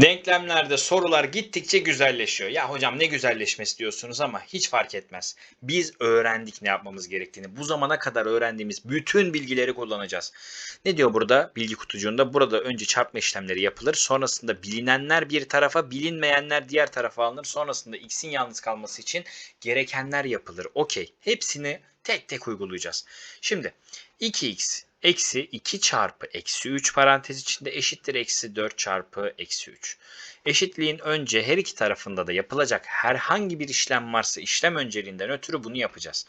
Denklemlerde sorular gittikçe güzelleşiyor. Ya hocam ne güzelleşmesi diyorsunuz ama hiç fark etmez. Biz öğrendik ne yapmamız gerektiğini. Bu zamana kadar öğrendiğimiz bütün bilgileri kullanacağız. Ne diyor burada bilgi kutucuğunda? Burada önce çarpma işlemleri yapılır. Sonrasında bilinenler bir tarafa, bilinmeyenler diğer tarafa alınır. Sonrasında x'in yalnız kalması için gerekenler yapılır. Okey. Hepsini tek tek uygulayacağız. Şimdi 2x eksi 2 çarpı eksi 3 parantez içinde eşittir eksi 4 çarpı eksi 3. Eşitliğin önce her iki tarafında da yapılacak herhangi bir işlem varsa işlem önceliğinden ötürü bunu yapacağız.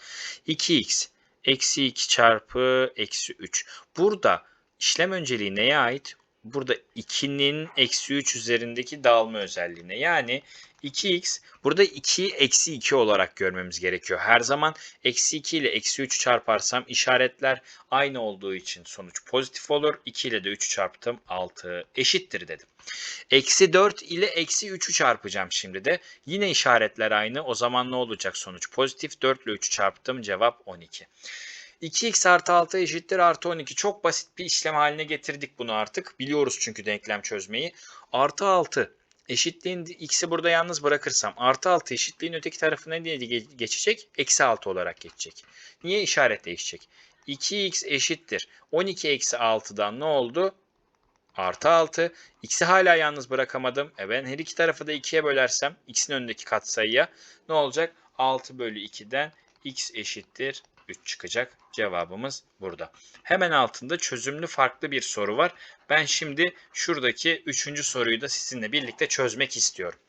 2x eksi 2 çarpı eksi 3. Burada işlem önceliği neye ait? Burada 2'nin eksi 3 üzerindeki dağılma özelliğine. Yani 2x burada 2'yi eksi 2 olarak görmemiz gerekiyor. Her zaman eksi 2 ile eksi 3 çarparsam işaretler aynı olduğu için sonuç pozitif olur. 2 ile de 3 çarptım 6 eşittir dedim. Eksi 4 ile eksi 3'ü çarpacağım şimdi de. Yine işaretler aynı. O zaman ne olacak sonuç? Pozitif 4 ile 3'ü çarptım. Cevap 12. 2x artı 6 eşittir artı 12. Çok basit bir işlem haline getirdik bunu artık. Biliyoruz çünkü denklem çözmeyi. Artı 6 eşitliğin x'i burada yalnız bırakırsam artı 6 eşitliğin öteki tarafına diye geçecek? Eksi 6 olarak geçecek. Niye işaret değişecek? 2x eşittir. 12 eksi 6'dan ne oldu? Artı 6. X'i hala yalnız bırakamadım. E ben her iki tarafı da 2'ye bölersem x'in önündeki katsayıya ne olacak? 6 bölü 2'den x eşittir 3 çıkacak. Cevabımız burada. Hemen altında çözümlü farklı bir soru var. Ben şimdi şuradaki üçüncü soruyu da sizinle birlikte çözmek istiyorum.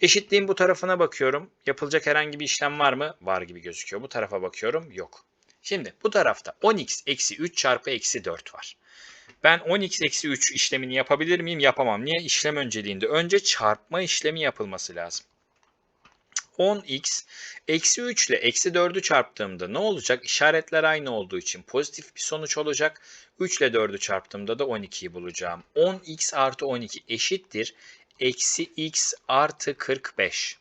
Eşitliğin bu tarafına bakıyorum. Yapılacak herhangi bir işlem var mı? Var gibi gözüküyor. Bu tarafa bakıyorum. Yok. Şimdi bu tarafta 10x eksi 3 çarpı eksi 4 var. Ben 10x eksi 3 işlemini yapabilir miyim? Yapamam. Niye? İşlem önceliğinde. Önce çarpma işlemi yapılması lazım. 10x eksi 3 ile eksi 4'ü çarptığımda ne olacak? İşaretler aynı olduğu için pozitif bir sonuç olacak. 3 ile 4'ü çarptığımda da 12'yi bulacağım. 10x artı 12 eşittir. Eksi x artı 45.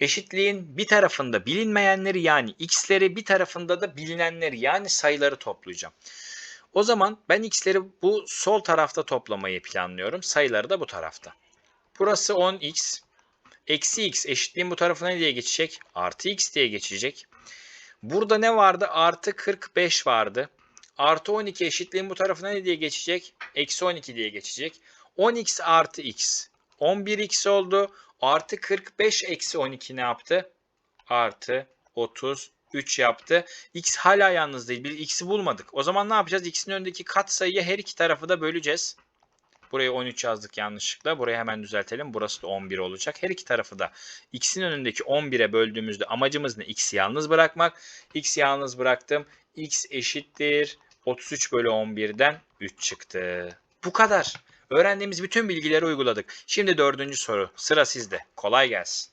Eşitliğin bir tarafında bilinmeyenleri yani x'leri bir tarafında da bilinenleri yani sayıları toplayacağım. O zaman ben x'leri bu sol tarafta toplamayı planlıyorum. Sayıları da bu tarafta. Burası 10x. Eksi x eşitliğin bu tarafına ne diye geçecek? Artı x diye geçecek. Burada ne vardı? Artı 45 vardı. Artı 12 eşitliğin bu tarafına ne diye geçecek? Eksi 12 diye geçecek. 10x artı x. 11x oldu. Artı 45 eksi 12 ne yaptı? Artı 33 yaptı. X hala yalnız değil. Biz x'i bulmadık. O zaman ne yapacağız? X'in önündeki katsayıya her iki tarafı da böleceğiz. Buraya 13 yazdık yanlışlıkla. Burayı hemen düzeltelim. Burası da 11 olacak. Her iki tarafı da x'in önündeki 11'e böldüğümüzde amacımız ne? x'i yalnız bırakmak. x'i yalnız bıraktım. x eşittir 33 bölü 11'den 3 çıktı. Bu kadar. Öğrendiğimiz bütün bilgileri uyguladık. Şimdi dördüncü soru. Sıra sizde. Kolay gelsin.